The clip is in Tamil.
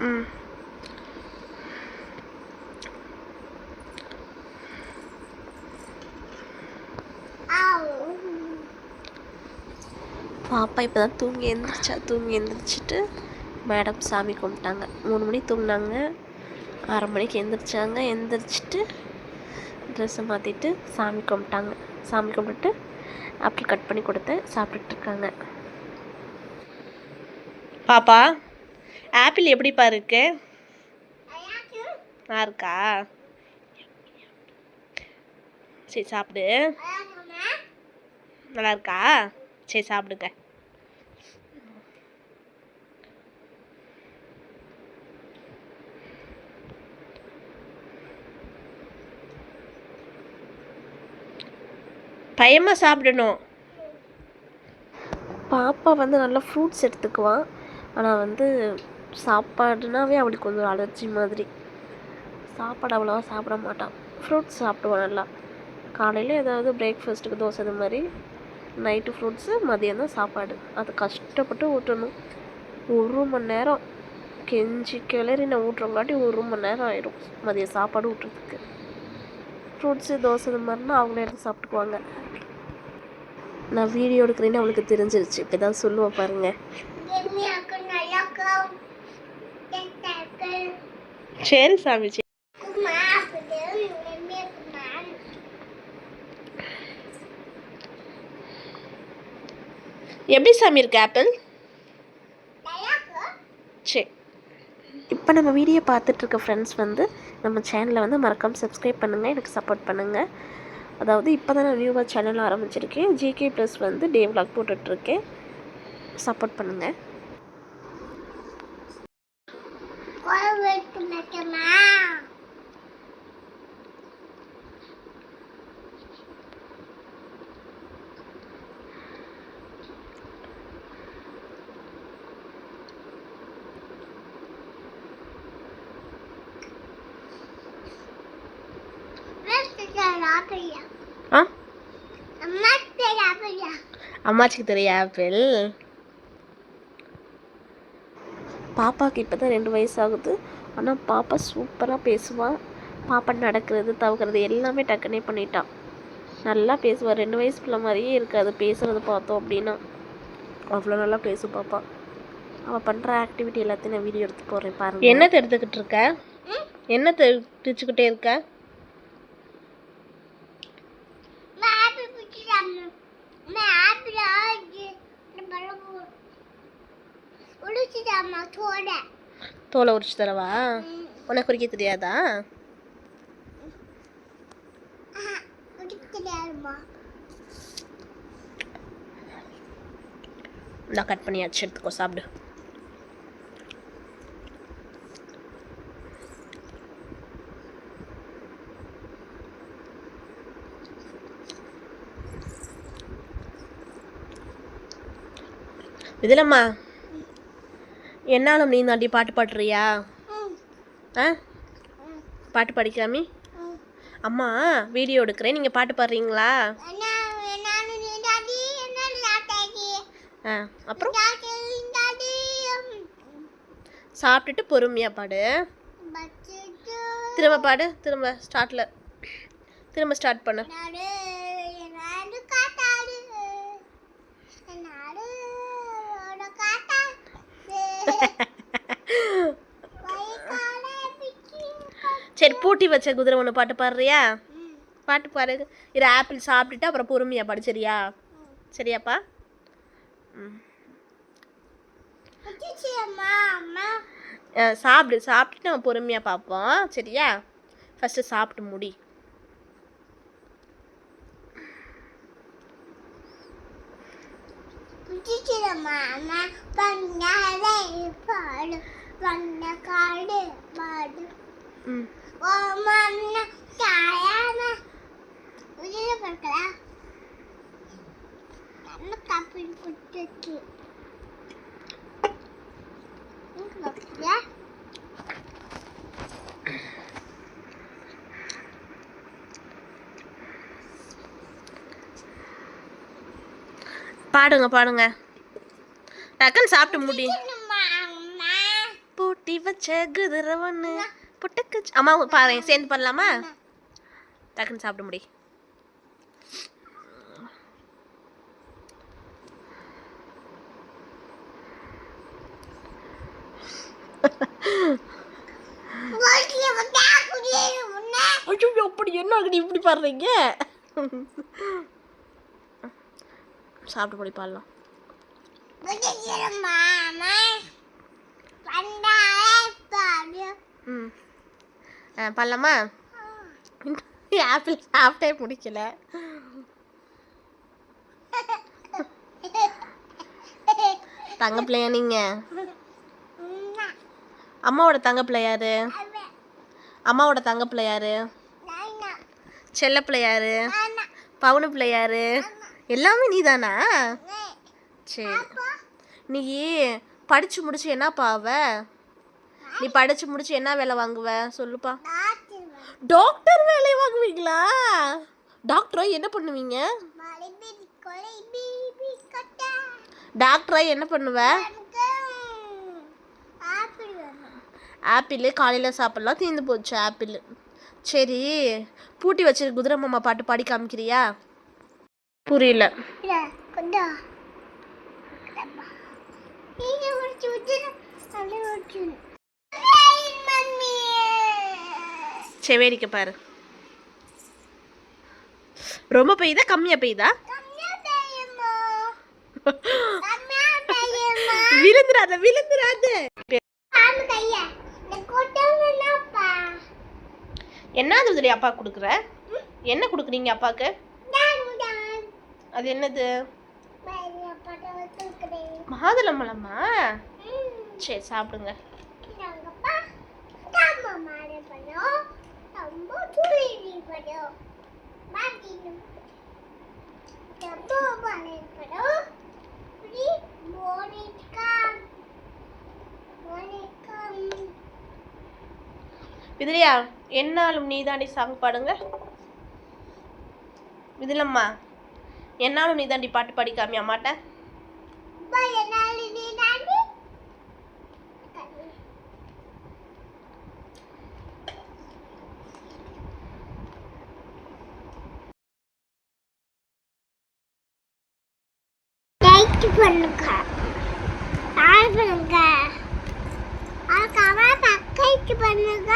ம். பாப்பா இப்போ தான் தூங்கி எழுந்திரிச்சா தூங்கி எழுந்திரிச்சிட்டு மேடம் சாமி கும்பிட்டாங்க. மூணு மணி தூங்கினாங்க. ஆறு மணிக்கு எழுந்திரிச்சாங்க எழுந்திரிச்சிட்டு ட்ரெஸ்ஸை மாற்றிட்டு சாமி கும்பிட்டாங்க. சாமி கும்பிட்டு ஆப்பிள் கட் பண்ணி கொடுத்து சாப்பிட்டுட்டு இருக்காங்க. பாப்பா ஆப்பிள் எப்படிப்பா இருக்கு? நல்லா இருக்கா? சரி சாப்பிடு. நல்லா இருக்கா? சரி சாப்பிடுங்க. பயமாக சாப்பிடணும். பாப்பா வந்து நல்லா ஃப்ரூட்ஸ் எடுத்துக்குவான் ஆனால் வந்து சாப்பாடுனாவே அவளுக்கு கொஞ்சம் அலர்ஜி மாதிரி. சாப்பாடு அவ்வளோவா சாப்பிட மாட்டான் ஃப்ரூட்ஸ் சாப்பிடுவான் நல்லா. காலையில் ஏதாவது பிரேக்ஃபாஸ்ட்டுக்கு தோசை இது மாதிரி நைட்டு ஃப்ரூட்ஸு மதியம் தான் சாப்பாடு. அது கஷ்டப்பட்டு ஊட்டணும். ஒரு மணி நேரம் கெஞ்சி கிளறி நான் ஊட்டுறங்காட்டி ஒரு மணி நேரம் ஆயிடும் மதியம் சாப்பாடு ஊட்டுறதுக்கு. ஃப்ரூட்ஸு தோசை இது மாதிரினா அவங்களே எடுத்து சாப்பிட்டுக்குவாங்க. நான் வீடியோ எடுக்கிறேன்னு அவளுக்கு தெரிஞ்சிருச்சு. இப்போ தான் சொல்லுவேன் பாருங்கள் சரி சாமி சரி எப்படி சாமி இருக்கு ஆப்பிள்? சரி இப்போ நம்ம வீடியோ பார்த்துட்ருக்க ஃப்ரெண்ட்ஸ் வந்து நம்ம சேனலை வந்து மறக்காம சப்ஸ்கிரைப் பண்ணுங்கள் எனக்கு சப்போர்ட் பண்ணுங்கள் அதாவது இப்போ தான் நான் நியூவாக சேனல் ஆரம்பிச்சிருக்கேன். ஜிகே ப்ளஸ் வந்து டே vlog போட்டுட்ருக்கேன் சப்போர்ட் பண்ணுங்கள் ஆ? அம்மாச்சிக்கு தெரியும் ஆப்பிள் பாப்பாவுக்கு இப்போ தான் ரெண்டு வயசு ஆகுது ஆனால் பாப்பா சூப்பராக பேசுவாள் பாப்பா நடக்கிறது தவக்கிறது எல்லாமே டக்குனே பண்ணிட்டான் நல்லா பேசுவாள் ரெண்டு வயசு பிள்ளை மாதிரியே இருக்காது. பேசுறது பார்த்தோம் அப்படின்னா. அவ்வளோ நல்லா பேசும் பாப்பா. அவள் பண்ணுற ஆக்டிவிட்டி எல்லாத்தையும் நான் வீடியோ எடுத்து போடுறேன் பாருங்க. என்ன எடுத்துக்கிட்டு இருக்க? என்ன தெரிச்சுக்கிட்டே இருக்க? தோலை உரிச்சு தரவா? உனக்கு குறிக்க தெரியாதா? நான் கட் பண்ணியாச்சு எடுத்துக்கோ சாப்பிடு. இதுலம்மா என்னாலும் நீ தாண்டி பாட்டு பாடுறியா? ஆ? பாட்டு படிக்காமி அம்மா வீடியோ எடுக்கிறேன். நீங்கள் பாட்டு பாடுறீங்களா? ஆ அப்புறம்? சாப்பிட்டுட்டு பொறுமையாக பாடு. திரும்ப பாடு. திரும்ப ஸ்டார்ட்டில் திரும்ப ஸ்டார்ட் பண்ணு. சரி பூட்டி வச்ச குதிரை ஒன்று பாட்டு பாடுறியா? பாட்டு பாரு இரு ஆப்பிள் சாப்பிட்டுட்டு அப்புறம் பொறுமையாக பாடு சரியா? சரியாப்பா? சாப்பிடு சாப்பிட்டுட்டு நம்ம பொறுமையாக பார்ப்போம் சரியா? ஃபஸ்ட்டு சாப்பிட்டு முடி. பண்ண காடு பாடு. ம். பாடுங்க பாடுங்க டக்குன்னு சாப்பிட்டு முடி பூட்டி வச்ச குதிரை ஒன்று புட்டுக்கு அம்மா பாரு சேர்ந்து பண்ணலாமா? டக்குன்னு சாப்பிட ஐயோ அப்படி என்ன ஆகுது? இப்படி பாடுறீங்க? சாப்பிட்டு முடி பாடலாம். ம். பண்ணலாமா ஆப்பிள் சாப்பிட்டே முடிக்கல. தங்க பிள்ளையா நீங்க? அம்மாவோட தங்க பிள்ளை யாரு? அம்மாவோட தங்க பிள்ளை யாரு? செல்ல பிள்ளை யாரு? பவுனு பிள்ளை யாரு? எல்லாமே நீதானா? சரி. நீ படிச்சு முடிச்சு என்னப்பா ஆவ நீ படிச்சு முடிச்சு என்ன வேலை வாங்குவ? சொல்லுப்பா. டாக்டர் வேலை. வாங்குவீங்களா? டாக்டரா என்ன பண்ணுவீங்க? டாக்டரா என்ன பண்ணுவ? ஆப்பிள் காலையில் சாப்பிட்லாம் தீர்ந்து போச்சு ஆப்பிள். சரி பூட்டி வச்சிருக்க குதிரை மாமா பாட்டு பாடி காமிக்கிறியா? புரியல. சரி வேடிக்கை பாரு. ரொம்ப பெய்யுதா? கம்மியா பெய்யுதா? விழுந்துராத விழுந்துராத என்ன உதிரி அப்பா கொடுக்குற? என்ன கொடுக்குறீங்க அப்பாவுக்கு அது என்னது? மாதுளம்பழமா? சரி சாப்பிடுங்க. விதிலியா என்னாலும் நீதாண்டி சாங் பாடுங்க. விதிலம்மா என்னாலும் நீதாண்டி பாட்டு பாடி காமி லைக் பண்ணுங்க. பண்ணுங்க. அதுக்கப்புறம் சப்ஸ்கிரைப் பண்ணுங்க.